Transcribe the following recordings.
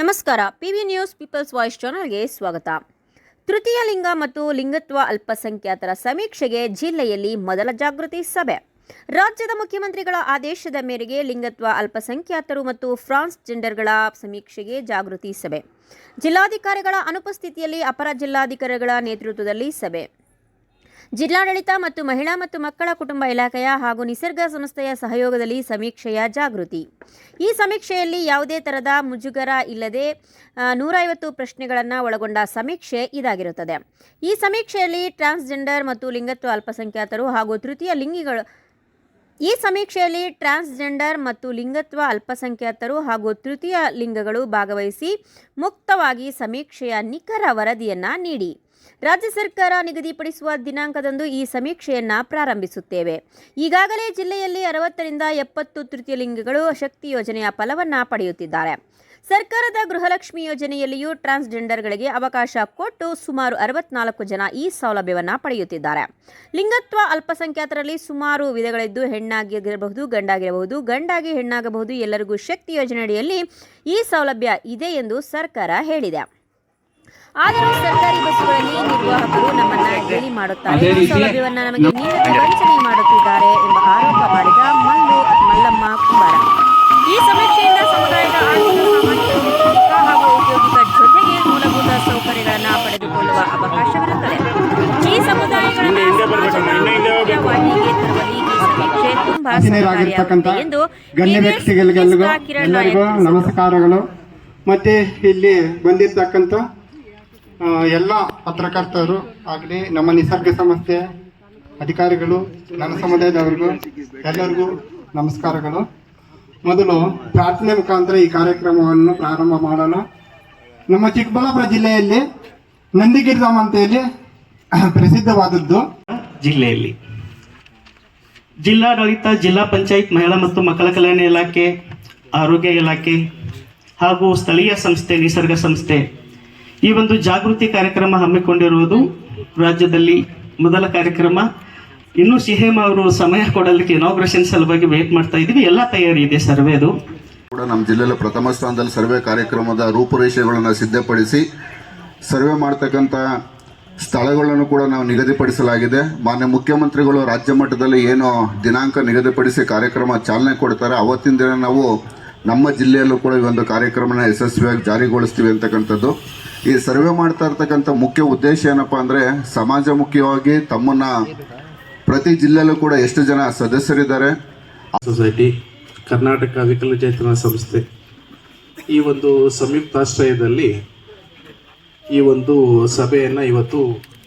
ನಮಸ್ಕಾರ P V News People's Voice ಚಾನಲ್ಗೆ ಸ್ವಾಗತ. ತೃತೀಯ ಲಿಂಗ ಮತ್ತು ಲಿಂಗತ್ವ ಅಲ್ಪಸಂಖ್ಯಾತರ ಸಮೀಕ್ಷೆಗೆ ಜಿಲ್ಲೆಯಲ್ಲಿ ಮೊದಲ ಜಾಗೃತಿ ಸಭೆ. ರಾಜ್ಯದ ಮುಖ್ಯಮಂತ್ರಿಗಳ ಆದೇಶದ ಮೇರೆಗೆ ಲಿಂಗತ್ವ ಅಲ್ಪಸಂಖ್ಯಾತರು ಮತ್ತು ಫ್ರಾನ್ಸ್ ಜೆಂಡರ್ಗಳ ಸಮೀಕ್ಷೆಗೆ ಜಾಗೃತಿ ಸಭೆ. ಜಿಲ್ಲಾಧಿಕಾರಿಗಳ ಅನುಪಸ್ಥಿತಿಯಲ್ಲಿ ಅಪರ ಜಿಲ್ಲಾಧಿಕಾರಿಗಳ ನೇತೃತ್ವದಲ್ಲಿ ಸಭೆ. ಜಿಲ್ಲಾಡಳಿತ ಮತ್ತು ಮಹಿಳಾ ಮತ್ತು ಮಕ್ಕಳ ಕುಟುಂಬ ಇಲಾಖೆಯ ಹಾಗೂ ನಿಸರ್ಗ ಸಂಸ್ಥೆಯ ಸಹಯೋಗದಲ್ಲಿ ಸಮೀಕ್ಷೆಯ ಜಾಗೃತಿ. ಈ ಸಮೀಕ್ಷೆಯಲ್ಲಿ ಯಾವುದೇ ಥರದ ಮುಜುಗರ ಇಲ್ಲದೆ ನೂರೈವತ್ತು ಪ್ರಶ್ನೆಗಳನ್ನು ಒಳಗೊಂಡ ಸಮೀಕ್ಷೆ ಇದಾಗಿರುತ್ತದೆ. ಈ ಸಮೀಕ್ಷೆಯಲ್ಲಿ ಟ್ರಾನ್ಸ್ಜೆಂಡರ್ ಮತ್ತು ಲಿಂಗತ್ವ ಅಲ್ಪಸಂಖ್ಯಾತರು ಹಾಗೂ ತೃತೀಯ ಲಿಂಗಿಗಳು, ಈ ಸಮೀಕ್ಷೆಯಲ್ಲಿ ಟ್ರಾನ್ಸ್ಜೆಂಡರ್ ಮತ್ತು ಲಿಂಗತ್ವ ಅಲ್ಪಸಂಖ್ಯಾತರು ಹಾಗೂ ತೃತೀಯ ಲಿಂಗಗಳು ಭಾಗವಹಿಸಿ ಮುಕ್ತವಾಗಿ ಸಮೀಕ್ಷೆಯ ನಿಖರ ವರದಿಯನ್ನು ನೀಡಿ. ರಾಜ್ಯ ಸರ್ಕಾರ ನಿಗದಿಪಡಿಸುವ ದಿನಾಂಕದಂದು ಈ ಸಮೀಕ್ಷೆಯನ್ನ ಪ್ರಾರಂಭಿಸುತ್ತೇವೆ. ಈಗಾಗಲೇ ಜಿಲ್ಲೆಯಲ್ಲಿ ಅರವತ್ತರಿಂದ ಎಪ್ಪತ್ತು ತೃತೀಯ ಲಿಂಗಗಳು ಶಕ್ತಿ ಯೋಜನೆಯ ಫಲವನ್ನ ಪಡೆಯುತ್ತಿದ್ದಾರೆ. ಸರ್ಕಾರದ ಗೃಹಲಕ್ಷ್ಮಿ ಯೋಜನೆಯಲ್ಲಿಯೂ ಟ್ರಾನ್ಸ್ಜೆಂಡರ್ಗಳಿಗೆ ಅವಕಾಶ ಕೊಟ್ಟು ಸುಮಾರು ಅರವತ್ನಾಲ್ಕು ಜನ ಈ ಸೌಲಭ್ಯವನ್ನು ಪಡೆಯುತ್ತಿದ್ದಾರೆ. ಲಿಂಗತ್ವ ಅಲ್ಪಸಂಖ್ಯಾತರಲ್ಲಿ ಸುಮಾರು ವಿಧಗಳಿದ್ದು ಹೆಣ್ಣಾಗಿರಬಹುದು, ಗಂಡಾಗಿರಬಹುದು, ಗಂಡಾಗಿ ಹೆಣ್ಣಾಗಬಹುದು ಎಲ್ಲರಿಗೂ ಶಕ್ತಿ ಯೋಜನೆಯಡಿಯಲ್ಲಿ ಈ ಸೌಲಭ್ಯ ಇದೆ ಎಂದು ಸರ್ಕಾರ ಹೇಳಿದೆ. ಆದರೂ ಸರ್ಕಾರಿ ಬಸ್ಸುಗಳಲ್ಲಿ ನಿರ್ವಾಹಕರು ನಮ್ಮನ್ನ ಗೇಲಿ ಮಾಡುತ್ತಾರೆ. ಈ ಸೌಲಭ್ಯವನ್ನ ನಮಗೆ ನೀಡಲು ವಂಚನೆ ಮಾಡುತ್ತಿದ್ದಾರೆ ಎಂಬ ಆರೋಪ ಮಾಡಿದ ಮಲ್ಲು ಮಲ್ಲಮ್ಮ ಕುಂಬಾರ. ಈ ಸಮೀಕ್ಷೆಯಿಂದ ಸಮುದಾಯದ ಆರ್ಥಿಕ ಸಾಮಾಜಿಕ ಹಾಗೂ ಔದ್ಯೋಗಿಕ ಜೊತೆಗೆ ಮೂಲಭೂತ ಸೌಕರ್ಯಗಳನ್ನು ಪಡೆದುಕೊಳ್ಳುವ ಅವಕಾಶವಿರುತ್ತದೆ. ಈ ಸಮುದಾಯಗಳ ಸಮಾಜದ ಮುಖ್ಯವಾಹಿನಿಗೆ ತರುವಲ್ಲಿ ಈ ಸಮೀಕ್ಷೆ ತುಂಬಾ ಸಹಕಾರಿಯಾಗುತ್ತದೆ ಎಂದು ಗಣ್ಯ ವ್ಯಕ್ತಿಗಳಿಗೆಲ್ಲರಿಗೂ. ನಮಸ್ಕಾರಗಳು. ಮತ್ತೆ ಇಲ್ಲಿ ಬಂದಿರ್ತಕ್ಕಂಥ ಎಲ್ಲ ಪತ್ರಕರ್ತರು ಆಗಲಿ, ನಮ್ಮ ನಿಸರ್ಗ ಸಂಸ್ಥೆ ಅಧಿಕಾರಿಗಳು, ನನ್ನ ಸಮುದಾಯದವರಿಗೂ, ಎಲ್ಲರಿಗೂ ನಮಸ್ಕಾರಗಳು. ಮೊದಲು ಪ್ರಾರ್ಥನೆ ಮುಖಾಂತರ ಈ ಕಾರ್ಯಕ್ರಮವನ್ನು ಪ್ರಾರಂಭ ಮಾಡೋಣ ನಮ್ಮ ಚಿಕ್ಕಬಳ್ಳಾಪುರ ಜಿಲ್ಲೆಯಲ್ಲಿ ನಂದಿಗಿರಿಧಾಮ ಅಂತೇಳಿ ಪ್ರಸಿದ್ಧವಾದದ್ದು. ಜಿಲ್ಲೆಯಲ್ಲಿ. ಜಿಲ್ಲಾಡಳಿತ, ಜಿಲ್ಲಾ ಪಂಚಾಯತ್, ಮಹಿಳಾ ಮತ್ತು ಮಕ್ಕಳ ಕಲ್ಯಾಣ ಇಲಾಖೆ, ಆರೋಗ್ಯ ಇಲಾಖೆ ಹಾಗೂ ಸ್ಥಳೀಯ ಸಂಸ್ಥೆ, ನಿಸರ್ಗ ಸಂಸ್ಥೆ ಈ ಒಂದು ಜಾಗೃತಿ ಕಾರ್ಯಕ್ರಮ ಹಮ್ಮಿಕೊಂಡಿರುವುದು ರಾಜ್ಯದಲ್ಲಿ ಮೊದಲ ಕಾರ್ಯಕ್ರಮ. ಇನ್ನು ಸಿಹೇಮ್ ಅವರು ಸಮಯ ಕೊಡಲಿಕ್ಕೆ ಇನಾಗ್ರೇಷನ್ ಸಲುವಾಗಿ ವೇಟ್ ಮಾಡ್ತಾ ಇದ್ದೀವಿ. ಎಲ್ಲ ತಯಾರಿ ಇದೆ ಸರ್ವೇದು ಕೂಡ ನಮ್ಮ ಜಿಲ್ಲೆಯಲ್ಲಿ ಪ್ರಥಮ ಸ್ಥಾನದಲ್ಲಿ ಸರ್ವೆ ಕಾರ್ಯಕ್ರಮದ ರೂಪುರೇಷೆಗಳನ್ನು ಸಿದ್ಧಪಡಿಸಿ ಸರ್ವೆ ಮಾಡ್ತಕ್ಕಂಥ ಸ್ಥಳಗಳನ್ನು ಕೂಡ ನಾವು ನಿಗದಿಪಡಿಸಲಾಗಿದೆ. ಮಾನ್ಯ ಮುಖ್ಯಮಂತ್ರಿಗಳು ರಾಜ್ಯ ಮಟ್ಟದಲ್ಲಿ ಏನು ದಿನಾಂಕ ನಿಗದಿಪಡಿಸಿ ಕಾರ್ಯಕ್ರಮ ಚಾಲನೆ ಕೊಡ್ತಾರೆ, ಅವತ್ತಿನ ದಿನ ನಾವು ನಮ್ಮ ಜಿಲ್ಲೆಯಲ್ಲೂ ಕೂಡ ಈ ಒಂದು ಕಾರ್ಯಕ್ರಮನ ಯಶಸ್ವಿಯಾಗಿ ಜಾರಿಗೊಳಿಸ್ತೀವಿ ಅಂತಕ್ಕಂಥದ್ದು. ಈ ಸರ್ವೆ ಮಾಡ್ತಾ ಇರ್ತಕ್ಕಂಥ ಮುಖ್ಯ ಉದ್ದೇಶ ಏನಪ್ಪ ಅಂದರೆ ಸಮಾಜಮುಖಿಯಾಗಿ ತಮ್ಮನ್ನ ಪ್ರತಿ ಜಿಲ್ಲೆಯಲ್ಲೂ ಕೂಡ ಎಷ್ಟು ಜನ ಸದಸ್ಯರಿದ್ದಾರೆ. ಸೊಸೈಟಿ ಕರ್ನಾಟಕ ವಿಕಲಚೇತನ ಸಂಸ್ಥೆ ಈ ಒಂದು ಸಂಯುಕ್ತಾಶ್ರಯದಲ್ಲಿ ಈ ಒಂದು ಸಭೆಯನ್ನು ಇವತ್ತು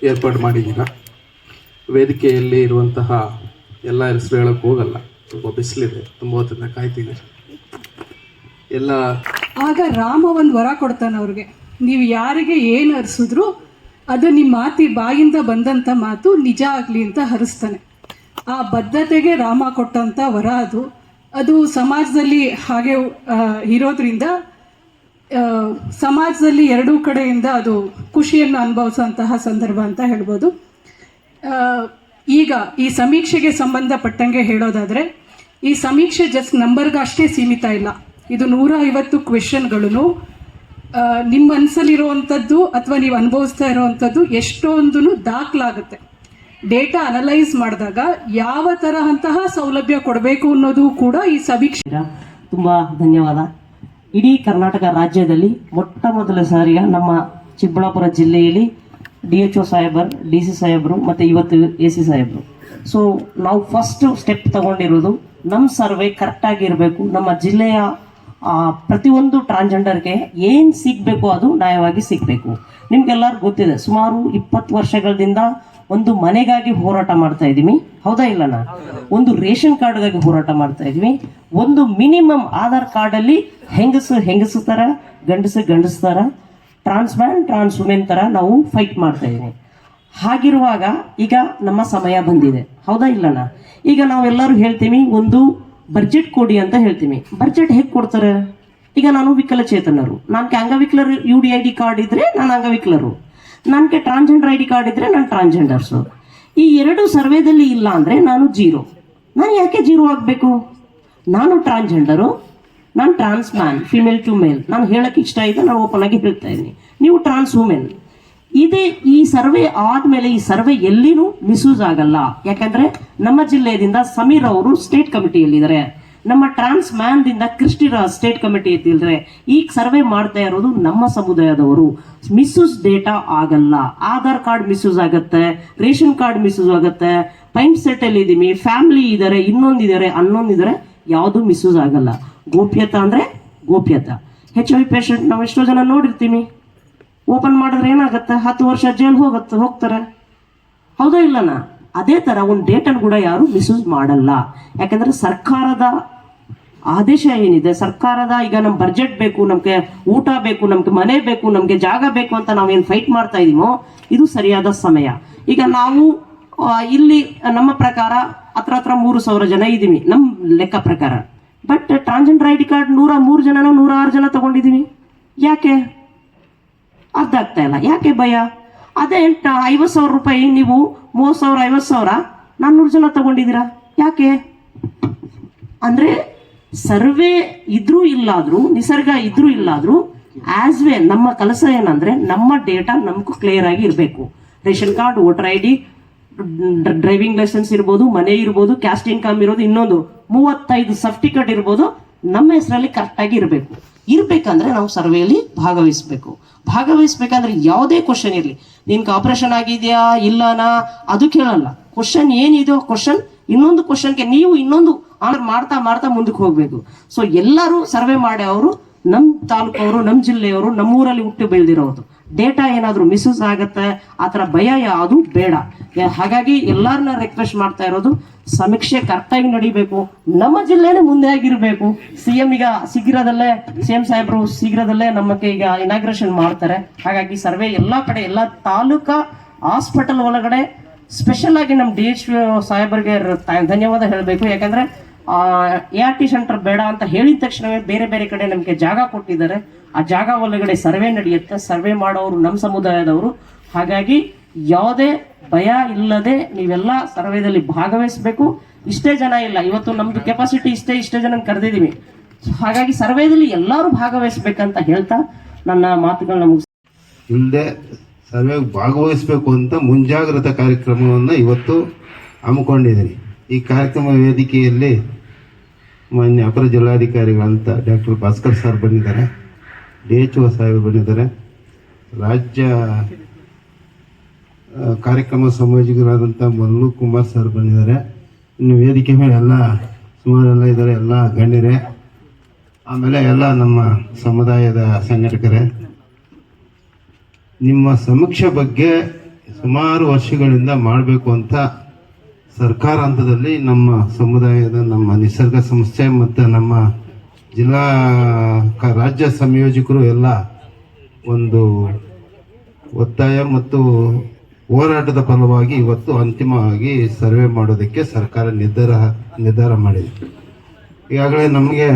ಏರ್ಪಾಡು ಮಾಡಿದ್ದೀರ. ವೇದಿಕೆಯಲ್ಲಿ ಇರುವಂತಹ ಎಲ್ಲ ಹೆಸರು ಹೇಳೋಕ್ಕೆ ಹೋಗಲ್ಲ. ತುಂಬ ಬಿಸಿಲಿದೆ ತುಂಬ ಹೊತ್ತಿಂದ ಕಾಯ್ತೀನಿ ಎಲ್ಲ ಆಗ ರಾಮ ಒಂದು ವರ ಕೊಡ್ತಾನೆ ಅವ್ರಿಗೆ. ನೀವು ಯಾರಿಗೆ ಏನು ಹರಿಸಿದ್ರು ಅದು ನಿಮ್ಮ ಮಾತಿ ಬಾಯಿಂದ ಬಂದಂಥ ಮಾತು ನಿಜ ಆಗಲಿ ಅಂತ ಹರಿಸ್ತಾನೆ. ಆ ಬದ್ಧತೆಗೆ ರಾಮ ಕೊಟ್ಟಂಥ ವರ ಅದು. ಅದು ಸಮಾಜದಲ್ಲಿ ಹಾಗೆ ಇರೋದ್ರಿಂದ ಸಮಾಜದಲ್ಲಿ ಎರಡೂ ಕಡೆಯಿಂದ ಅದು ಖುಷಿಯನ್ನು ಅನುಭವಿಸುವಂತಹ ಸಂದರ್ಭ ಅಂತ ಹೇಳ್ಬೋದು. ಈಗ ಈ ಸಮೀಕ್ಷೆಗೆ ಸಂಬಂಧಪಟ್ಟಂಗೆ ಹೇಳೋದಾದರೆ, ಈ ಸಮೀಕ್ಷೆ ಜಸ್ಟ್ ನಂಬರ್ಗಷ್ಟೇ ಸೀಮಿತ ಇಲ್ಲ. ಇದು ನೂರ ಐವತ್ತು ಕ್ವೆಶನ್ಗಳನ್ನು ನಿಮ್ಮ ಮನಸ್ಸಲ್ಲಿರುವಂಥದ್ದು ಅಥವಾ ನೀವು ಅನುಭವಿಸ್ತಾ ಇರುವಂಥದ್ದು ಎಷ್ಟೊಂದು ದಾಖಲಾಗುತ್ತೆ. ಡೇಟಾ ಅನಲೈಸ್ ಮಾಡಿದಾಗ ಯಾವ ತರಹಂತಹ ಸೌಲಭ್ಯ ಕೊಡಬೇಕು ಅನ್ನೋದು ಕೂಡ ಈ ಸಮೀಕ್ಷೆ. ತುಂಬ ಧನ್ಯವಾದ. ಇಡೀ ಕರ್ನಾಟಕ ರಾಜ್ಯದಲ್ಲಿ ಮೊಟ್ಟ ಮೊದಲ ಸಾರಿಗೆ ನಮ್ಮ ಚಿಕ್ಕಬಳ್ಳಾಪುರ ಜಿಲ್ಲೆಯಲ್ಲಿ ಡಿ ಎಚ್ ಒ ಸಾಹೇಬರ್, ಡಿ ಸಿ ಸಾಹೇಬರು ಮತ್ತು ಇವತ್ತು ಎ ಸಿ ಸಾಹೇಬರು. ಸೊ ನಾವು ಫಸ್ಟ್ ಸ್ಟೆಪ್ ತಗೊಂಡಿರೋದು ನಮ್ಮ ಸರ್ವೆ ಕರೆಕ್ಟಾಗಿರಬೇಕು ನಮ್ಮ ಜಿಲ್ಲೆಯ ಪ್ರತಿಯೊಂದು ಟ್ರಾನ್ಸ್ಜೆಂಡರ್ಗೆ ಏನು ಸಿಗಬೇಕು ಅದು ನ್ಯಾಯವಾಗಿ ಸಿಗಬೇಕು. ನಿಮ್ಗೆಲ್ಲರೂ ಗೊತ್ತಿದೆ, ಸುಮಾರು ಇಪ್ಪತ್ತು ವರ್ಷಗಳಿಂದ ಒಂದು ಮನೆಗಾಗಿ ಹೋರಾಟ ಮಾಡ್ತಾ ಇದ್ದೀವಿ. ಹೌದಾ ಇಲ್ಲನಾ ಒಂದು ರೇಷನ್ ಕಾರ್ಡ್ಗಾಗಿ ಹೋರಾಟ ಮಾಡ್ತಾ ಇದ್ವಿ ಒಂದು ಮಿನಿಮಮ್ ಆಧಾರ್ ಕಾರ್ಡಲ್ಲಿ ಹೆಂಗಸು ಹೆಂಗಸು ಥರ ಗಂಡಸು ಗಂಡಸು ಥರ ಟ್ರಾನ್ಸ್ ಮ್ಯಾನ್, ಟ್ರಾನ್ಸ್ ವುಮೆನ್ ಥರ ನಾವು ಫೈಟ್ ಮಾಡ್ತಾ ಇದ್ದೀವಿ. ಹಾಗಿರುವಾಗ ಈಗ ನಮ್ಮ ಸಮಯ ಬಂದಿದೆ. ಹೌದಾ ಇಲ್ಲನ ಈಗ ನಾವೆಲ್ಲರೂ ಹೇಳ್ತೀವಿ, ಒಂದು ಬಡ್ಜೆಟ್ ಕೊಡಿ ಅಂತ ಹೇಳ್ತೀನಿ. ಬಜೆಟ್ ಹೇಗೆ ಕೊಡ್ತಾರೆ? ಈಗ ನಾನು ವಿಕಲಚೇತನರು. ನನಗೆ ಅಂಗವಿಕಲರು U D I D card ಇದ್ರೆ ನಾನು ಅಂಗವಿಕಲರು. ನನಗೆ ಟ್ರಾನ್ಸ್ಜೆಂಡರ್ ಐ ಡಿ ಕಾರ್ಡ್ ಇದ್ರೆ ನಾನು ಟ್ರಾನ್ಸ್ಜೆಂಡರ್ಸು ಈ ಎರಡು ಸರ್ವೇದಲ್ಲಿ ಇಲ್ಲ ಅಂದರೆ ನಾನು ಜೀರೋ. ನಾನು ಯಾಕೆ ಜೀರೋ ಆಗಬೇಕು? ನಾನು ಟ್ರಾನ್ಸ್ಜೆಂಡರು ನಾನು trans man female to male ನಾನು ಹೇಳಕ್ಕೆ ಇಷ್ಟ ಇದೆ, ನಾನು ಓಪನ್ ಆಗಿ ಹೇಳ್ತಾ ಇದ್ದೀನಿ. ನೀವು ಟ್ರಾನ್ಸ್ ವುಮೆನ್ ಇದೇ ಈ ಸರ್ವೆ ಆದ್ಮೇಲೆ ಈ ಸರ್ವೆ ಎಲ್ಲಿನೂ ಮಿಸ್ಯೂಸ್ ಆಗಲ್ಲ. ಯಾಕಂದ್ರೆ ನಮ್ಮ ಜಿಲ್ಲೆಯಿಂದ ಸಮೀರ್ ಅವರು ಸ್ಟೇಟ್ ಕಮಿಟಿಯಲ್ಲಿದ್ದಾರೆ. ನಮ್ಮ ಟ್ರಾನ್ಸ್ ಮ್ಯಾನ್ ದಿಂದ ಕ್ರಿಸ್ಟಿರ ಸ್ಟೇಟ್ ಕಮಿಟಿ ಇದ್ದಿದ್ರೆ ಈಗ ಸರ್ವೆ ಮಾಡ್ತಾ ಇರೋದು ನಮ್ಮ ಸಮುದಾಯದವರು. ಮಿಸ್ಯೂಸ್ ಡೇಟಾ ಆಗಲ್ಲ. ಆಧಾರ್ ಕಾರ್ಡ್ ಮಿಸ್ಯೂಸ್ ಆಗುತ್ತೆ, ರೇಷನ್ ಕಾರ್ಡ್ ಮಿಸ್ಯೂಸ್ ಆಗುತ್ತೆ ಪೈಂಪ್ ಸೆಟ್ ಅಲ್ಲಿ ಇದೀವಿ ಫ್ಯಾಮಿಲಿ ಇದಾರೆ ಇನ್ನೊಂದಿದ್ದಾರೆ, ಅನ್ನೊಂದಿದ್ದಾರೆ, ಯಾವುದು ಮಿಸ್ಯೂಸ್ ಆಗಲ್ಲ. ಗೋಪ್ಯತಾ ಅಂದ್ರೆ ಗೋಪ್ಯತಾ. ಹೆಚ್ ಐ ಪೇಷಂಟ್ ನಾವು ಎಷ್ಟೋ ಜನ ನೋಡಿರ್ತೀವಿ. ಓಪನ್ ಮಾಡಿದ್ರೆ ಏನಾಗತ್ತೆ? ಹತ್ತು ವರ್ಷ ಜೈಲ್ ಹೋಗತ್ತೆ, ಹೋಗ್ತಾರೆ. ಹೌದಾ ಇಲ್ಲನಾ? ಅದೇ ತರ ಒಂದು ಡೇಟನ್ನು ಕೂಡ ಯಾರು ಮಿಸ್ಯೂಸ್ ಮಾಡಲ್ಲ. ಯಾಕಂದ್ರೆ ಸರ್ಕಾರದ ಆದೇಶ ಏನಿದೆ? ಸರ್ಕಾರದ ಈಗ ನಮ್ಮ ಬಜೆಟ್ ಬೇಕು, ನಮಗೆ ಊಟ ಬೇಕು, ನಮಗೆ ಮನೆ ಬೇಕು, ನಮಗೆ ಜಾಗ ಬೇಕು ಅಂತ ನಾವೇನು ಫೈಟ್ ಮಾಡ್ತಾ ಇದೀವೋ, ಇದು ಸರಿಯಾದ ಸಮಯ. ಈಗ ನಾವು ಇಲ್ಲಿ ನಮ್ಮ ಪ್ರಕಾರ ಹತ್ರ ಹತ್ರ ಮೂರು ಸಾವಿರ ಜನ ಇದೀವಿ ನಮ್ಮ ಲೆಕ್ಕ ಪ್ರಕಾರ. But transgender I D card ನೂರ ಮೂರು ಜನನೂ ನೂರ ಆರು ಜನ ತಗೊಂಡಿದ್ದೀವಿ ಯಾಕೆ? ಅರ್ಥ ಆಗ್ತಾ ಇಲ್ಲ. ಯಾಕೆ ಭಯ? ಅದೇ ಐವತ್ತು ಸಾವಿರ ರೂಪಾಯಿ ನೀವು ಮೂವತ್ತು ಸಾವಿರ, ಐವತ್ತು ಸಾವಿರ ನಾನ್ನೂರು ಜನ ತಗೊಂಡಿದ್ದೀರಾ? ಯಾಕೆ? ಅಂದ್ರೆ ಸರ್ವೆ ಇದ್ರೂ ಇಲ್ಲಾದರೂ, ನಿಸರ್ಗ ಇದ್ರೂ ಇಲ್ಲಾದರೂ ಆಸ್ ವೇ ನಮ್ಮ ಕೆಲಸ ಏನಂದ್ರೆ ನಮ್ಮ ಡೇಟಾ ನಮಗೂ ಕ್ಲಿಯರ್ ಆಗಿ ಇರಬೇಕು. Ration card, voter I D driving licence ಇರ್ಬೋದು, ಮನೆ ಇರ್ಬೋದು ಕ್ಯಾಸ್ಟ್ ಇನ್ಕಮ್ ಇರೋದು ಇನ್ನೊಂದು ಮೂವತ್ತೈದು ಸರ್ಟಿಫಿಕೇಟ್ ಇರ್ಬೋದು, ನಮ್ಮ ಹೆಸರಲ್ಲಿ ಕರೆಕ್ಟಾಗಿ ಇರಬೇಕು. ಇರ್ಬೇಕಂದ್ರೆ ನಾವು ಸರ್ವೆಯಲ್ಲಿ ಭಾಗವಹಿಸಬೇಕು. ಭಾಗವಹಿಸ್ಬೇಕಂದ್ರೆ ಯಾವುದೇ ಕ್ವಶನ್ ಇರಲಿ. ನಿನ್ಗೆ ಆಪರೇಷನ್ ಆಗಿದೆಯಾ, ಇಲ್ಲನಾ, ಅದು ಕೇಳಲ್ಲ. ಕ್ವಶನ್ ಏನಿದೆಯೋ ಕ್ವಶನ್ ಇನ್ನೊಂದು ಕ್ವಶನ್ಗೆ ನೀವು ಇನ್ನೊಂದು ಆನ್ಸರ್ ಮಾಡ್ತಾ ಮಾಡ್ತಾ ಮುಂದಕ್ಕೆ ಹೋಗ್ಬೇಕು. ಸೊ ಎಲ್ಲರೂ ಸರ್ವೆ ಮಾಡಿ ಅವರು ನಮ್ಮ ತಾಲೂಕವರು ನಮ್ಮ ಜಿಲ್ಲೆಯವರು ನಮ್ಮೂರಲ್ಲಿ ಹುಟ್ಟು ಬೆಳೆದಿರೋದು. ಡೇಟಾ ಏನಾದರೂ ಮಿಸ್ಯೂಸ್ ಆಗುತ್ತೆ, ಆ ಥರ ಭಯ ಯಾವುದು ಬೇಡ. ಹಾಗಾಗಿ ಎಲ್ಲರನ್ನ ರಿಕ್ವೆಸ್ಟ್ ಮಾಡ್ತಾ ಇರೋದು, ಸಮೀಕ್ಷೆ ಕರೆಕ್ಟಾಗಿ ನಡಿಬೇಕು. ನಮ್ಮ ಜಿಲ್ಲೆನೇ ಮುಂದೆ ಆಗಿರಬೇಕು. ಸಿ ಎಂ ಈಗ ಶೀಘ್ರದಲ್ಲೇ ಸಿ ಎಂ ಸಾಹೇಬರು ಶೀಘ್ರದಲ್ಲೇ ನಮಗೆ ಈಗ ಇನಾಗ್ರೇಷನ್ ಮಾಡ್ತಾರೆ. ಹಾಗಾಗಿ ಸರ್ವೆ ಎಲ್ಲ ಕಡೆ, ಎಲ್ಲ ತಾಲೂಕಾ ಹಾಸ್ಪಿಟಲ್ ಒಳಗಡೆ ಸ್ಪೆಷಲ್ ಆಗಿ ನಮ್ಮ ಡಿ ಎಚ್ ಸಾಹೇಬರಿಗೆ ಧನ್ಯವಾದ ಹೇಳಬೇಕು. ಯಾಕಂದ್ರೆ ಎ ಆರ್ ಟಿ ಸೆಂಟರ್ ಬೇಡ ಅಂತ ಹೇಳಿದ ತಕ್ಷಣವೇ ಬೇರೆ ಬೇರೆ ಕಡೆ ನಮಗೆ ಜಾಗ ಕೊಟ್ಟಿದ್ದಾರೆ. ಆ ಜಾಗ ಒಳಗಡೆ ಸರ್ವೆ ನಡೆಯುತ್ತೆ. ಸರ್ವೆ ಮಾಡೋರು ನಮ್ಮ ಸಮುದಾಯದವರು. ಹಾಗಾಗಿ ಯಾವುದೇ ಭಯ ಇಲ್ಲದೆ ನೀವೆಲ್ಲ ಸರ್ವೆದಲ್ಲಿ ಭಾಗವಹಿಸಬೇಕು. ಇಷ್ಟೇ ಜನ ಇಲ್ಲ. ಇವತ್ತು ನಮ್ದು ಕೆಪಾಸಿಟಿ ಇಷ್ಟೇ ಇಷ್ಟೇ ಜನ ಕರೆದಿದ್ದೀವಿ ಹಾಗಾಗಿ ಸರ್ವೆದಲ್ಲಿ ಎಲ್ಲರೂ ಭಾಗವಹಿಸಬೇಕಂತ ಹೇಳ್ತಾ ನನ್ನ ಮಾತುಗಳನ್ನ ಮುಗಿಸ್ ಹಿಂದೆ ಸರ್ವೆ ಭಾಗವಹಿಸಬೇಕು ಅಂತ ಮುಂಜಾಗ್ರತಾ ಕಾರ್ಯಕ್ರಮವನ್ನು ಇವತ್ತು ಹಮ್ಮಿಕೊಂಡಿದ್ದೀನಿ. ಈ ಕಾರ್ಯಕ್ರಮ ವೇದಿಕೆಯಲ್ಲಿ ಮಾನ್ಯ ಅಪರ ಜಿಲ್ಲಾಧಿಕಾರಿಗಳಂತ ಡಾಕ್ಟರ್ ಭಾಸ್ಕರ್ ಸರ್ ಬಂದಿದ್ದಾರೆ, ಡಿ ಎಚ್ ಒ ಸಾಹೇಬ್ ಬಂದಿದ್ದಾರೆ. ರಾಜ್ಯ ಕಾರ್ಯಕ್ರಮ ಸಂಯೋಜಕರಾದಂಥ ಮಲ್ಲು ಕುಮಾರ್ ಸರ್ ಬಂದಿದ್ದಾರೆ. ಇನ್ನು ವೇದಿಕೆ ಮೇಲೆ ಎಲ್ಲ ಸುಮಾರೆಲ್ಲ ಇದ್ದಾರೆ, ಎಲ್ಲ ಗಣ್ಯರೇ. ಆಮೇಲೆ ಎಲ್ಲ ನಮ್ಮ ಸಮುದಾಯದ ಸಂಘಟಕರೇ. ನಿಮ್ಮ ಸಮೀಕ್ಷೆ ಬಗ್ಗೆ ಸುಮಾರು ವರ್ಷಗಳಿಂದ ಮಾಡಬೇಕು ಅಂತ ಸರ್ಕಾರ ಹಂತದಲ್ಲಿ ನಮ್ಮ ಸಮುದಾಯದ ನಮ್ಮ ನಿಸರ್ಗ ಸಂಸ್ಥೆ ಮತ್ತು ನಮ್ಮ ಜಿಲ್ಲಾ ರಾಜ್ಯ ಸಂಯೋಜಕರು ಎಲ್ಲ ಒಂದು ಒತ್ತಾಯ ಮತ್ತು ಹೋರಾಟದ ಫಲವಾಗಿ ಇವತ್ತು ಅಂತಿಮವಾಗಿ ಸರ್ವೆ ಮಾಡೋದಕ್ಕೆ ಸರ್ಕಾರ ನಿರ್ಧಾರ ನಿರ್ಧಾರ ಮಾಡಿದೆ. ಈಗಾಗಲೇ ನಮಗೆ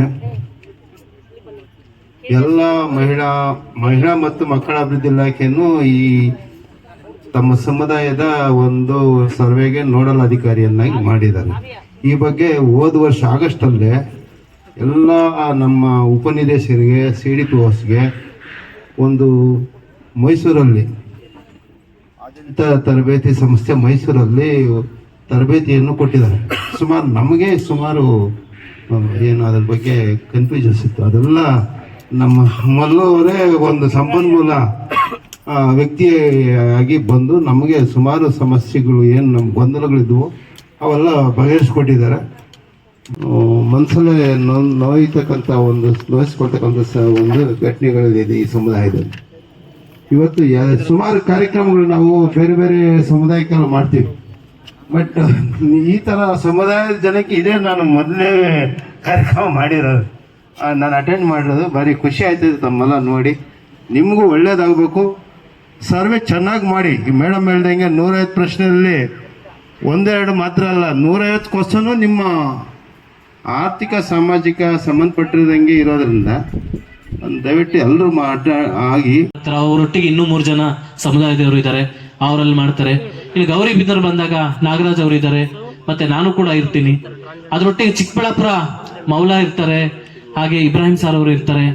ಎಲ್ಲ ಮಹಿಳಾ ಮಹಿಳಾ ಮತ್ತು ಮಕ್ಕಳ ಅಭಿವೃದ್ಧಿ ಇಲಾಖೆಯನ್ನು ಈ ತಮ್ಮ ಸಮುದಾಯದ ಒಂದು ಸರ್ವೆಗೆ ನೋಡಲ್ ಅಧಿಕಾರಿಯನ್ನಾಗಿ ಮಾಡಿದ್ದಾರೆ. ಈ ಬಗ್ಗೆ ಹೋದ ವರ್ಷ ಆಗಸ್ಟಲ್ಲೇ ಎಲ್ಲ ನಮ್ಮ ಉಪನಿರ್ದೇಶಕರಿಗೆ ಸಿ ಡಿ ಪಿ ಓಸ್ಗೆ ಒಂದು ಮೈಸೂರಲ್ಲಿ ಆಡಳಿತ ತರಬೇತಿ ಸಂಸ್ಥೆ ಮೈಸೂರಲ್ಲಿ ತರಬೇತಿಯನ್ನು ಕೊಟ್ಟಿದ್ದಾರೆ. ಸುಮಾರು ನಮಗೆ ಸುಮಾರು ಏನು ಅದ್ರ ಬಗ್ಗೆ ಕನ್ಫ್ಯೂಷನ್ಸ್ ಇತ್ತು. ಅದೆಲ್ಲ ನಮ್ಮ ಮೊದಲು ಅವರೇ ಒಂದು ಸಂಪನ್ಮೂಲ ವ್ಯಕ್ತಿಯಾಗಿ ಬಂದು ನಮಗೆ ಸುಮಾರು ಸಮಸ್ಯೆಗಳು ಏನು ನಮ್ಮ ಗೊಂದಲಗಳಿದ್ವು ಅವೆಲ್ಲ ಬಗೆಹರಿಸ್ಕೊಟ್ಟಿದ್ದಾರೆ. ಮನಸ್ಸಲ್ಲಿ ನೋ, ನೋಯ್ತಕ್ಕಂಥ ಒಂದು, ನೋಯಿಸ್ಕೊಳ್ತಕ್ಕಂಥ ಸ, ಒಂದು ಘಟನೆಗಳಿದೆ ಈ ಸಮುದಾಯದಲ್ಲಿ. ಇವತ್ತು ಸುಮಾರು ಕಾರ್ಯಕ್ರಮಗಳು ನಾವು ಬೇರೆ ಬೇರೆ ಸಮುದಾಯಕ್ಕೆಲ್ಲ ಮಾಡ್ತೀವಿ. ಬಟ್ ಈ ಥರ ಸಮುದಾಯದ ಜನಕ್ಕೆ ಇದೇ ನಾನು ಮೊದಲನೇ ಕಾರ್ಯಕ್ರಮ ಮಾಡಿರೋದು. ನಾನು ಅಟೆಂಡ್ ಮಾಡಿರೋದು, ಭಾರಿ ಖುಷಿ ಆಯ್ತದೆ ತಮ್ಮೆಲ್ಲ ನೋಡಿ. ನಿಮಗೂ ಒಳ್ಳೇದಾಗಬೇಕು. ಸರ್ವೆ ಚೆನ್ನಾಗಿ ಮಾಡಿ. ಮೇಡಮ್ ಹೇಳ್ದಂಗೆ ನೂರೈವತ್ತು ಪ್ರಶ್ನೆಯಲ್ಲಿ ಒಂದೆರಡು ಮಾತ್ರ ಅಲ್ಲ, ನೂರೈವತ್ತು ಕ್ವಶನು ನಿಮ್ಮ ಆರ್ಥಿಕ, ಸಾಮಾಜಿಕ ಸಂಬಂಧಪಟ್ಟಿರೋದಂಗೆ ಇರೋದ್ರಿಂದ ದಯವಿಟ್ಟು ಎಲ್ಲರೂ ಮಾಡ ಆಗಿ. ಅವರೊಟ್ಟಿಗೆ ಇನ್ನೂ ಮೂರು ಜನ ಸಮುದಾಯದವರು ಇದ್ದಾರೆ, ಅವರಲ್ಲಿ ಮಾಡ್ತಾರೆ. ಇಲ್ಲಿ ಗೌರಿ ಬಿದ್ದರ್ ಬಂದಾಗ ನಾಗರಾಜ್ ಅವರು ಇದ್ದಾರೆ, ಮತ್ತೆ ನಾನು ಕೂಡ ಇರ್ತೀನಿ. ಅದರೊಟ್ಟಿಗೆ ಚಿಕ್ಕಬಳ್ಳಾಪುರ ಮೌಲಾ ಇರ್ತಾರೆ, ಹಾಗೆ ಇಬ್ರಾಹಿಂ ಸಾರ್ ಅವರು ಇರ್ತಾರೆ.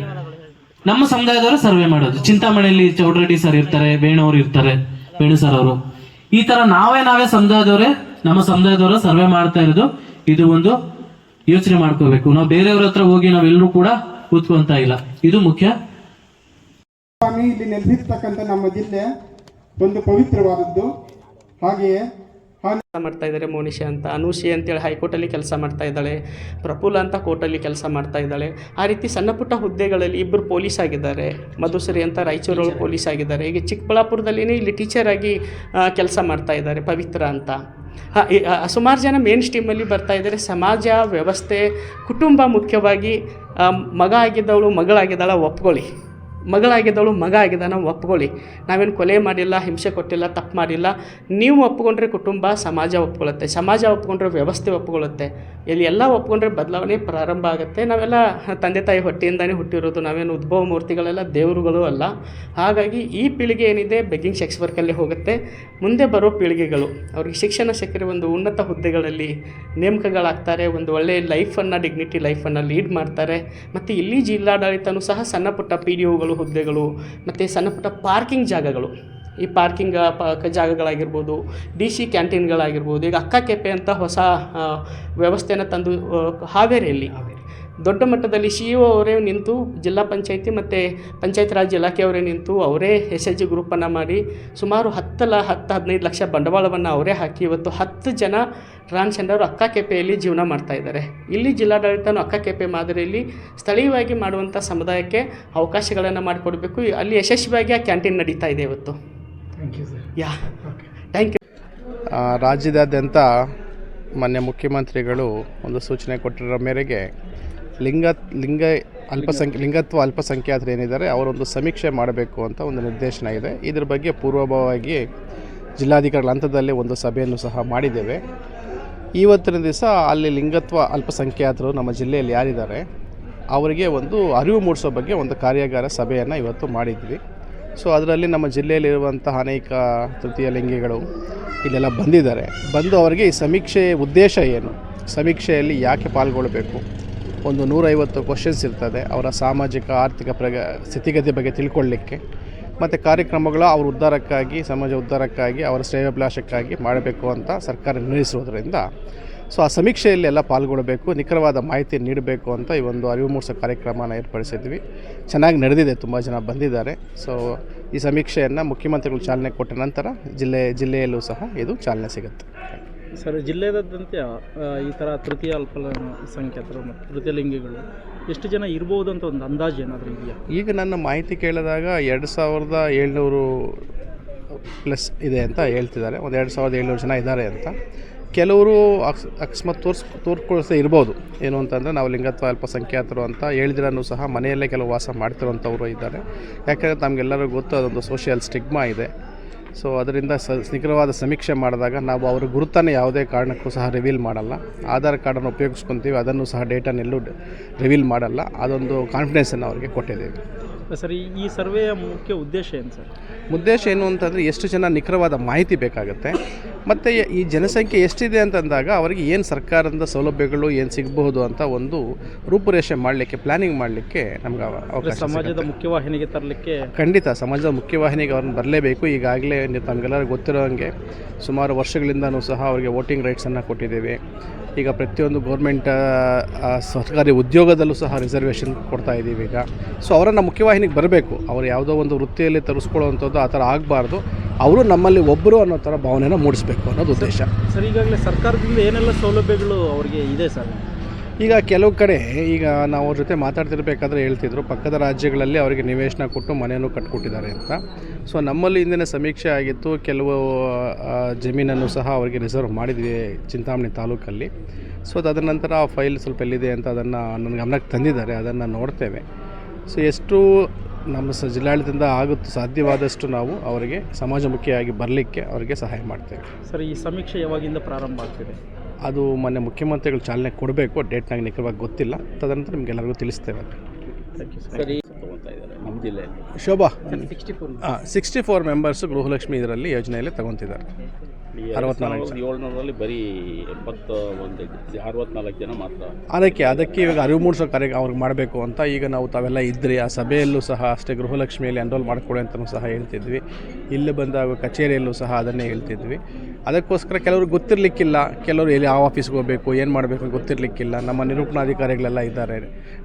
ನಮ್ಮ ಸಮುದಾಯದವರು ಸರ್ವೆ ಮಾಡೋದು. ಚಿಂತಾಮಣಿಯಲ್ಲಿ ಚೌಡ್ರೆಡ್ಡಿ ಸರ್ ಇರ್ತಾರೆ ವೇಣು ಅವರು ಇರ್ತಾರೆ, ವೇಣು ಸರ್ ಅವರು. ಈ ತರ ನಾವೇ ನಾವೇ ಸಮುದಾಯದವರೇ ನಮ್ಮ ಸಮುದಾಯದವರ ಸರ್ವೆ ಮಾಡ್ತಾ ಇರೋದು. ಇದು ಒಂದು ಯೋಚನೆ ಮಾಡ್ಕೋಬೇಕು. ನಾವು ಬೇರೆಯವ್ರ ಹತ್ರ ಹೋಗಿ ನಾವೆಲ್ಲರೂ ಕೂಡ ಕೂತ್ಕೊಂತ ಇಲ್ಲ. ಇದು ಮುಖ್ಯ. ಸ್ವಾಮಿ, ಇಲ್ಲಿ ನೆಲೆಸಿರ್ತಕ್ಕಂಥ ನಮ್ಮ ಜಿಲ್ಲೆ ಒಂದು ಪವಿತ್ರವಾದದ್ದು. ಹಾಗೆಯೇ ಮಾಡ್ತಾ ಇದ್ದಾರೆ ಮೋನಿಶಾ ಅಂತ. ಅನುಷಿ ಅಂತೇಳಿ ಹೈಕೋರ್ಟಲ್ಲಿ ಕೆಲಸ ಮಾಡ್ತಾ ಇದ್ದಾಳೆ. ಪ್ರಫುಲ್ಲ ಅಂತ ಕೋರ್ಟಲ್ಲಿ ಕೆಲಸ ಮಾಡ್ತಾ ಇದ್ದಾಳೆ. ಆ ರೀತಿ ಸಣ್ಣ ಪುಟ್ಟ ಹುದ್ದೆಗಳಲ್ಲಿ ಇಬ್ಬರು ಪೊಲೀಸ್ ಆಗಿದ್ದಾರೆ. ಮಧುಸರಿ ಅಂತ ರಾಯಚೂರೊಳಗೆ ಪೊಲೀಸ್ ಆಗಿದ್ದಾರೆ. ಈಗ ಚಿಕ್ಕಬಳ್ಳಾಪುರದಲ್ಲಿನೇ ಇಲ್ಲಿ ಟೀಚರ್ ಆಗಿ ಕೆಲಸ ಮಾಡ್ತಾ ಇದ್ದಾರೆ ಪವಿತ್ರ ಅಂತ. ಸುಮಾರು ಜನ ಮೇನ್ ಸ್ಟ್ರೀಮಲ್ಲಿ ಬರ್ತಾ ಇದ್ದಾರೆ. ಸಮಾಜ ವ್ಯವಸ್ಥೆ ಕುಟುಂಬ ಮುಖ್ಯವಾಗಿ ಮಗ ಆಗಿದ್ದವಳು ಮಗಳಾಗಿದ್ದಾಳ ಒಪ್ಕೊಳ್ಳಿ. ಮಗಳಾಗಿದ್ದವಳು ಮಗ ಆಗಿದ್ದಾನ ಒಪ್ಕೊಳ್ಳಿ. ನಾವೇನು ಕೊಲೆ ಮಾಡಿಲ್ಲ, ಹಿಂಸೆ ಕೊಟ್ಟಿಲ್ಲ, ತಪ್ಪು ಮಾಡಿಲ್ಲ. ನೀವು ಒಪ್ಕೊಂಡ್ರೆ ಕುಟುಂಬ, ಸಮಾಜ ಒಪ್ಕೊಳ್ಳುತ್ತೆ. ಸಮಾಜ ಒಪ್ಕೊಂಡ್ರೆ ವ್ಯವಸ್ಥೆ ಒಪ್ಕೊಳ್ಳುತ್ತೆ ಇಲ್ಲಿ ಎಲ್ಲ ಒಪ್ಕೊಂಡ್ರೆ ಬದಲಾವಣೆ ಪ್ರಾರಂಭ ಆಗುತ್ತೆ. ನಾವೆಲ್ಲ ತಂದೆ ತಾಯಿ ಹೊಟ್ಟೆಯಿಂದನೇ ಹುಟ್ಟಿರೋದು. ನಾವೇನು ಉದ್ಭವ ಮೂರ್ತಿಗಳೆಲ್ಲ ದೇವರುಗಳು ಅಲ್ಲ. ಹಾಗಾಗಿ ಈ ಪೀಳಿಗೆ ಏನಿದೆ? ಬೆಗ್ಗಿಂಗ್ ಸೆಕ್ಸ್ ವರ್ಕಲ್ಲಿ ಹೋಗುತ್ತೆ. ಮುಂದೆ ಬರೋ ಪೀಳಿಗೆಗಳು. ಅವ್ರಿಗೆ ಶಿಕ್ಷಣ ಸಿಕ್ಕರೆ ಒಂದು ಉನ್ನತ ಹುದ್ದೆಗಳಲ್ಲಿ ನೇಮಕಗಳಾಗ್ತಾರೆ. ಒಂದು ಒಳ್ಳೆಯ ಲೈಫನ್ನು ಡಿಗ್ನಿಟಿ ಲೈಫನ್ನು ಲೀಡ್ ಮಾಡ್ತಾರೆ. ಮತ್ತು ಇಲ್ಲಿ ಜಿಲ್ಲಾಡಳಿತನೂ ಸಹ ಸಣ್ಣ ಪುಟ್ಟ ಪಿ ಡಿ ಒಗಳು ಹುದ್ದೆಗಳು, ಮತ್ತು ಸಣ್ಣಪುಟ್ಟ ಪಾರ್ಕಿಂಗ್ ಜಾಗಗಳು. ಈ ಪಾರ್ಕಿಂಗ್, ಪ ಜಾಗಗಳಾಗಿರ್ಬೋದು, ಡಿ ಸಿ ಕ್ಯಾಂಟೀನ್ಗಳಾಗಿರ್ಬೋದು, ಈಗ ಅಕ್ಕ ಕೆಪೆ ಅಂತ ಹೊಸ ವ್ಯವಸ್ಥೆಯನ್ನು ತಂದು ಹಾವೇರಿಯಲ್ಲಿ. ದೊಡ್ಡ ಮಟ್ಟದಲ್ಲಿ ಸಿ ಇ ಅವರೇ ನಿಂತು ಜಿಲ್ಲಾ ಪಂಚಾಯಿತಿ ಮತ್ತು ಪಂಚಾಯತ್ ರಾಜ್ ಇಲಾಖೆಯವರೇ ನಿಂತು ಅವರೇ ಎಸ್ ಎಚ್ ಜಿ ಗ್ರೂಪನ್ನು ಮಾಡಿ ಸುಮಾರು ಹತ್ತಲ್ಲ ಲ ಹತ್ತು ಹದಿನೈದು ಲಕ್ಷ ಬಂಡವಾಳವನ್ನು ಅವರೇ ಹಾಕಿ ಇವತ್ತು ಹತ್ತು ಜನ ಟ್ರಾನ್ಸ್ಜೆಂಡರ್ ಅಕ್ಕ ಕೆಪೆಯಲ್ಲಿ ಜೀವನ ಮಾಡ್ತಾ ಇದ್ದಾರೆ. ಇಲ್ಲಿ ಜಿಲ್ಲಾಡಳಿತನೂ ಅಕ್ಕ ಕೆಪೆ ಮಾದರಿಯಲ್ಲಿ ಸ್ಥಳೀಯವಾಗಿ ಮಾಡುವಂಥ ಸಮುದಾಯಕ್ಕೆ ಅವಕಾಶಗಳನ್ನು ಮಾಡಿಕೊಡಬೇಕು. ಅಲ್ಲಿ ಯಶಸ್ವಿಯಾಗಿ ಆ ಕ್ಯಾಂಟೀನ್ ನಡೀತಾ ಇದೆ ಇವತ್ತು. ಯಾ. ಥ್ಯಾಂಕ್ ಯು ಆ, ರಾಜ್ಯದಾದ್ಯಂತ ಮಾನ್ಯ ಮುಖ್ಯಮಂತ್ರಿಗಳು ಒಂದು ಸೂಚನೆ ಕೊಟ್ಟಿರೋ ಮೇರೆಗೆ ಲಿಂಗ ಲಿಂಗ ಅಲ್ಪಸಂಖ್ಯೆ, ಲಿಂಗತ್ವ ಅಲ್ಪಸಂಖ್ಯಾತರು ಏನಿದ್ದಾರೆ, ಅವರೊಂದು ಸಮೀಕ್ಷೆ ಮಾಡಬೇಕು ಅಂತ ಒಂದು ನಿರ್ದೇಶನ ಇದೆ. ಇದರ ಬಗ್ಗೆ ಪೂರ್ವಭಾವವಾಗಿ ಜಿಲ್ಲಾಧಿಕಾರಿಗಳ ಹಂತದಲ್ಲಿ ಒಂದು ಸಭೆಯನ್ನು ಸಹ ಮಾಡಿದ್ದೇವೆ. ಇವತ್ತಿನ ದಿವಸ ಅಲ್ಲಿ ಲಿಂಗತ್ವ ಅಲ್ಪಸಂಖ್ಯಾತರು ನಮ್ಮ ಜಿಲ್ಲೆಯಲ್ಲಿ ಯಾರಿದ್ದಾರೆ, ಅವರಿಗೆ ಒಂದು ಅರಿವು ಮೂಡಿಸೋ ಬಗ್ಗೆ ಒಂದು ಕಾರ್ಯಾಗಾರ ಸಭೆಯನ್ನು ಇವತ್ತು ಮಾಡಿದ್ವಿ. ಸೊ, ಅದರಲ್ಲಿ ನಮ್ಮ ಜಿಲ್ಲೆಯಲ್ಲಿರುವಂತಹ ಅನೇಕ ತೃತೀಯ ಲಿಂಗಿಗಳು ಇಲ್ಲೆಲ್ಲ ಬಂದಿದ್ದಾರೆ. ಬಂದು ಅವರಿಗೆ ಈ ಸಮೀಕ್ಷೆ ಉದ್ದೇಶ ಏನು? ಸಮೀಕ್ಷೆಯಲ್ಲಿ ಯಾಕೆ ಪಾಲ್ಗೊಳ್ಳಬೇಕು? ಒಂದು ನೂರೈವತ್ತು ಕ್ವಶನ್ಸ್ ಇರ್ತದೆ ಅವರ ಸಾಮಾಜಿಕ, ಆರ್ಥಿಕ ಪ್ರಗ, ಸ್ಥಿತಿಗತಿ ಬಗ್ಗೆ ತಿಳ್ಕೊಳ್ಳಿಕ್ಕೆ. ಮತ್ತು ಕಾರ್ಯಕ್ರಮಗಳು ಅವ್ರ ಉದ್ಧಾರಕ್ಕಾಗಿ, ಸಮಾಜ ಉದ್ಧಾರಕ್ಕಾಗಿ, ಅವರ ಶ್ರೇಯೋಭಿಲಾಷಕ್ಕಾಗಿ ಮಾಡಬೇಕು ಅಂತ ಸರ್ಕಾರ ನಿರ್ಣಯಿಸಿರೋದ್ರಿಂದ ಸೊ ಆ ಸಮೀಕ್ಷೆಯಲ್ಲಿ ಎಲ್ಲ ಪಾಲ್ಗೊಳ್ಳಬೇಕು, ನಿಖರವಾದ ಮಾಹಿತಿ ನೀಡಬೇಕು ಅಂತ ಈ ಒಂದು ಅರಿವು ಮೂಡಿಸೋ ಕಾರ್ಯಕ್ರಮನ ಏರ್ಪಡಿಸಿದ್ವಿ. ಚೆನ್ನಾಗಿ ನಡೆದಿದೆ, ತುಂಬ ಜನ ಬಂದಿದ್ದಾರೆ. ಸೊ ಈ ಸಮೀಕ್ಷೆಯನ್ನು ಮುಖ್ಯಮಂತ್ರಿಗಳು ಚಾಲನೆ ಕೊಟ್ಟ ನಂತರ ಜಿಲ್ಲೆ, ಜಿಲ್ಲೆಯಲ್ಲೂ ಸಹ ಇದು ಚಾಲನೆ ಸಿಗುತ್ತೆ. ಸರ್ ಜಿಲ್ಲೆಯಾದ್ಯಂತ ಈ ಥರ ತೃತೀಯ ಅಲ್ಪಸಂಖ್ಯಾತರು ಮತ್ತು ತೃತೀಯ ಲಿಂಗಿಗಳು ಎಷ್ಟು ಜನ ಇರ್ಬೋದು ಅಂತ ಒಂದು ಅಂದಾಜು ಏನಾದರೂ ಇದೆಯಾ? ಈಗ ನನ್ನ ಮಾಹಿತಿ ಕೇಳಿದಾಗ ಎರಡು ಸಾವಿರದ ಏಳ್ನೂರು ಪ್ಲಸ್ ಇದೆ ಅಂತ ಹೇಳ್ತಿದ್ದಾರೆ. ಒಂದು ಎರಡು ಸಾವಿರದ ಏಳ್ನೂರು ಜನ ಇದ್ದಾರೆ ಅಂತ. ಕೆಲವರು ಅಕ್ಸ್, ಅಕಸ್ಮಾತ್ ತೋರ್ಸ್, ತೋರ್ಕೊಳ್ಸೇ ಇರ್ಬೋದು. ಏನು ಅಂತಂದರೆ ನಾವು ಲಿಂಗತ್ವ ಅಲ್ಪಸಂಖ್ಯಾತರು ಅಂತ ಹೇಳಿದ್ರೂ ಸಹ ಮನೆಯಲ್ಲೇ ಕೆಲವು ವಾಸ ಮಾಡ್ತಿರೋಂಥವ್ರು ಇದ್ದಾರೆ. ಯಾಕಂದರೆ ತಮಗೆಲ್ಲರಿಗೂ ಗೊತ್ತು ಅದೊಂದು ಸೋಷಿಯಲ್ ಸ್ಟಿಗ್ಮಾ ಇದೆ. ಸೊ ಅದರಿಂದ ಸ, ನಿಖರವಾದ ಸಮೀಕ್ಷೆ ಮಾಡಿದಾಗ ನಾವು ಅವರ ಗುರುತನ್ನು ಯಾವುದೇ ಕಾರಣಕ್ಕೂ ಸಹ ರಿವೀಲ್ ಮಾಡಲ್ಲ. ಆಧಾರ್ ಕಾರ್ಡನ್ನು ಉಪಯೋಗಿಸ್ಕೊತೀವಿ, ಅದನ್ನು ಸಹ ಡೇಟಾನೆಲ್ಲೂ ರಿವೀಲ್ ಮಾಡಲ್ಲ. ಅದೊಂದು ಕಾನ್ಫಿಡೆನ್ಸನ್ನು ಅವರಿಗೆ ಕೊಟ್ಟಿದ್ದೇವೆ. ಸರ್ ಈ- ಸರ್ವೆಯ ಮುಖ್ಯ ಉದ್ದೇಶ ಏನು ಸರ್? ಉದ್ದೇಶ ಏನು ಅಂತಂದರೆ ಎಷ್ಟು ಜನ ನಿಖರವಾದ ಮಾಹಿತಿ ಬೇಕಾಗುತ್ತೆ. ಮತ್ತು ಈ ಜನಸಂಖ್ಯೆ ಎಷ್ಟಿದೆ ಅಂತಂದಾಗ ಅವರಿಗೆ ಏನು ಸರ್ಕಾರದ ಸೌಲಭ್ಯಗಳು ಏನು ಸಿಗಬಹುದು ಅಂತ ಒಂದು ರೂಪುರೇಷೆ ಮಾಡಲಿಕ್ಕೆ ಪ್ಲಾನಿಂಗ್ ಮಾಡಲಿಕ್ಕೆ ನಮ್ಗೆ ಅವ- ಅವಕಾಶ ಸಮಾಜದ. ಮುಖ್ಯವಾಹಿನಿಗೆ ತರಲಿಕ್ಕೆ ಖಂಡಿತ ಸಮಾಜದ ಮುಖ್ಯವಾಹಿನಿಗೆ ಅವ್ರನ್ನ ಬರಲೇಬೇಕು. ಈಗಾಗಲೇ ತಮಗೆಲ್ಲರಿಗೂ ಗೊತ್ತಿರೋ ಹಾಗೆ ಸುಮಾರು ವರ್ಷಗಳಿಂದನೂ ಸಹ ಅವರಿಗೆ ವೋಟಿಂಗ್ ರೈಟ್ಸನ್ನು ಕೊಟ್ಟಿದ್ದೇವೆ. ಈಗ ಪ್ರತಿಯೊಂದು ಗೌರ್ಮೆಂಟ್ ಸರ್ಕಾರಿ ಉದ್ಯೋಗದಲ್ಲೂ ಸಹ ರಿಸರ್ವೇಷನ್ ಕೊಡ್ತಾ ಇದ್ದೀವಿ ಈಗ. ಸೊ ಅವರನ್ನು ಮುಖ್ಯವಾಹಿನಿಗೆ ಬರಬೇಕು. ಅವರು ಯಾವುದೋ ಒಂದು ವೃತ್ತಿಯಲ್ಲಿ ತರಿಸ್ಕೊಳ್ಳುವಂಥದ್ದು ಆ ಥರ ಆಗಬಾರ್ದು. ಅವರು ನಮ್ಮಲ್ಲಿ ಒಬ್ಬರು ಅನ್ನೋ ಥರ ಭಾವನೆಯನ್ನು ಮೂಡಿಸಬೇಕು ಅನ್ನೋದು ಉದ್ದೇಶ. ಸರ್ ಈಗಾಗಲೇ ಸರ್ಕಾರದಿಂದ ಏನೆಲ್ಲ ಸೌಲಭ್ಯಗಳು ಅವರಿಗೆ ಇದೆ ಸರ್? ಈಗ ಕೆಲವು ಕಡೆ ಈಗ ನಾವು ಅವ್ರ ಜೊತೆ ಮಾತಾಡ್ತಿರ್ಬೇಕಾದ್ರೆ ಹೇಳ್ತಿದ್ರು. ಪಕ್ಕದ ರಾಜ್ಯಗಳಲ್ಲಿ ಅವರಿಗೆ ನಿವೇಶನ ಕೊಟ್ಟು ಮನೆಯನ್ನು ಕಟ್ಕೊಟ್ಟಿದ್ದಾರೆ ಅಂತ. ಸೊ ನಮ್ಮಲ್ಲಿ ಇಂದಿನ ಸಮೀಕ್ಷೆ ಆಗಿತ್ತು. ಕೆಲವು ಜಮೀನನ್ನು ಸಹ ಅವರಿಗೆ ರಿಸರ್ವ್ ಮಾಡಿದ್ವಿ ಚಿಂತಾಮಣಿ ತಾಲೂಕಲ್ಲಿ. ಸೊ ಅದಾದ ನಂತರ ಆ ಫೈಲ್ ಸ್ವಲ್ಪ ಎಲ್ಲಿದೆ ಅಂತ ಅದನ್ನು ನನ್ನ ಗಮನಕ್ಕೆ ತಂದಿದ್ದಾರೆ. ಅದನ್ನು ನೋಡ್ತೇವೆ. ಸೊ ಎಷ್ಟು ನಮ್ಮ ಸ ಜಿಲ್ಲಾಡಳಿತದಿಂದ ಆಗುತ್ತೆ ಸಾಧ್ಯವಾದಷ್ಟು ನಾವು ಅವರಿಗೆ ಸಮಾಜಮುಖಿಯಾಗಿ ಬರಲಿಕ್ಕೆ ಅವರಿಗೆ ಸಹಾಯ ಮಾಡ್ತೇವೆ. ಸರ್ ಈ ಸಮೀಕ್ಷೆ ಯಾವಾಗಿಂದ ಪ್ರಾರಂಭ ಆಗ್ತಿದೆ? ಅದು ಮೊನ್ನೆ ಮುಖ್ಯಮಂತ್ರಿಗಳು ಚಾಲನೆ ಕೊಡಬೇಕು. ಡೇಟ್ನಾಗ ನಿಖರವಾಗಿ ಗೊತ್ತಿಲ್ಲ. ತದನಂತರ ನಿಮಗೆಲ್ಲರಿಗೂ ತಿಳಿಸ್ತೇವೆ. Thank you sir Shobha. Sixty four members sixty four members Gruhalakshmi ಇದರಲ್ಲಿ ಯೋಜನೆಯಲ್ಲಿ ತಗೊತಿದ್ದಾರೆ. ಏಳ್ನೂರಲ್ಲಿ ಬರೀ ಎಪ್ಪತ್ತ ಒಂದು ಅರವತ್ನಾಲ್ಕು ಜನ ಮಾತ್ರ. ಅದಕ್ಕೆ ಅದಕ್ಕೆ ಇವಾಗ ಅರಿವು ಮೂಡಿಸೋ ಕಾರ್ಯ ಅವ್ರಿಗೆ ಮಾಡಬೇಕು ಅಂತ ಈಗ ನಾವು ತಾವೆಲ್ಲ ಇದ್ರಿ. ಆ ಸಭೆಯಲ್ಲೂ ಸಹ ಅಷ್ಟೇ ಗೃಹಲಕ್ಷ್ಮಿಯಲ್ಲಿ ಎನ್ರೋಲ್ ಮಾಡಿಕೊಡಿ ಅಂತಲೂ ಸಹ ಹೇಳ್ತಿದ್ವಿ. ಇಲ್ಲಿ ಬಂದಾಗ ಕಚೇರಿಯಲ್ಲೂ ಸಹ ಅದನ್ನೇ ಹೇಳ್ತಿದ್ವಿ. ಅದಕ್ಕೋಸ್ಕರ ಕೆಲವರು ಗೊತ್ತಿರಲಿಕ್ಕಿಲ್ಲ. ಕೆಲವರು ಎಲ್ಲಿ ಯಾವ ಆಫೀಸ್ಗೆ ಹೋಗಬೇಕು ಏನು ಮಾಡಬೇಕು ಗೊತ್ತಿರಲಿಕ್ಕಿಲ್ಲ. ನಮ್ಮ ನಿರೂಪಣಾಧಿಕಾರಿಗಳೆಲ್ಲ ಇದ್ದಾರೆ.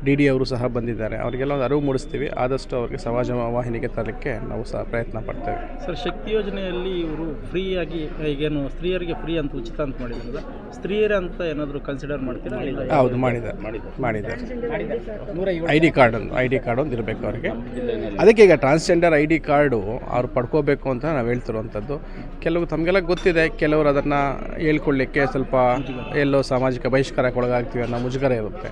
ಡಿ ಡಿ ಅವರು ಸಹ ಬಂದಿದ್ದಾರೆ. ಅವರಿಗೆಲ್ಲ ಒಂದು ಅರಿವು ಮೂಡಿಸ್ತೀವಿ. ಆದಷ್ಟು ಅವರಿಗೆ ಸಮಾಜ ವಾಹಿನಿಗೆ ತರಲಿಕ್ಕೆ ನಾವು ಸಹ ಪ್ರಯತ್ನ ಪಡ್ತೇವೆ. ಸರ್ ಶಕ್ತಿ ಯೋಜನೆಯಲ್ಲಿ ಇವರು ಫ್ರೀಯಾಗಿ ಈಗೇನು ಸ್ತ್ರೀಯರಿಗೆ ಫ್ರೀ ಅಂತ ಉಚಿತ ಅಂತ ಮಾಡಿದ್ರಲ್ಲ ಸ್ತ್ರೀಯರ ಅಂತ ಏನಾದರೂ ಕನ್ಸಿಡರ್ ಮಾಡ್ತೀರಾ? ಇಲ್ಲ ಹೌದು ಮಾಡಿದ್ದಾರೆ ಮಾಡಿದ್ದಾರೆ ಐ ಡಿ ಕಾರ್ಡ್ ಒಂದು ಐ ಡಿ ಕಾರ್ಡ್ ಒಂದು ಇರಬೇಕು ಅವರಿಗೆ. ಅದಕ್ಕೆ ಈಗ ಟ್ರಾನ್ಸ್ಜೆಂಡರ್ ಐ ಡಿ ಕಾರ್ಡು ಅವ್ರು ಪಡ್ಕೋಬೇಕು ಅಂತ ನಾವು ಹೇಳ್ತಿರುವಂಥದ್ದು. ಕೆಲವು ತಮಗೆಲ್ಲ ಗೊತ್ತಿದೆ ಕೆಲವರು ಅದನ್ನು ಹೇಳ್ಕೊಳ್ಳಿಕ್ಕೆ ಸ್ವಲ್ಪ ಎಲ್ಲೋ ಸಾಮಾಜಿಕ ಬಹಿಷ್ಕಾರಕ್ಕೆ ಒಳಗಾಗ್ತೀವಿ ಅನ್ನೋ ಮುಜುಗರ ಇರುತ್ತೆ.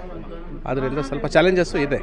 ಅದರಿಂದ ಸ್ವಲ್ಪ ಚಾಲೆಂಜಸ್ಸು ಇದೆ.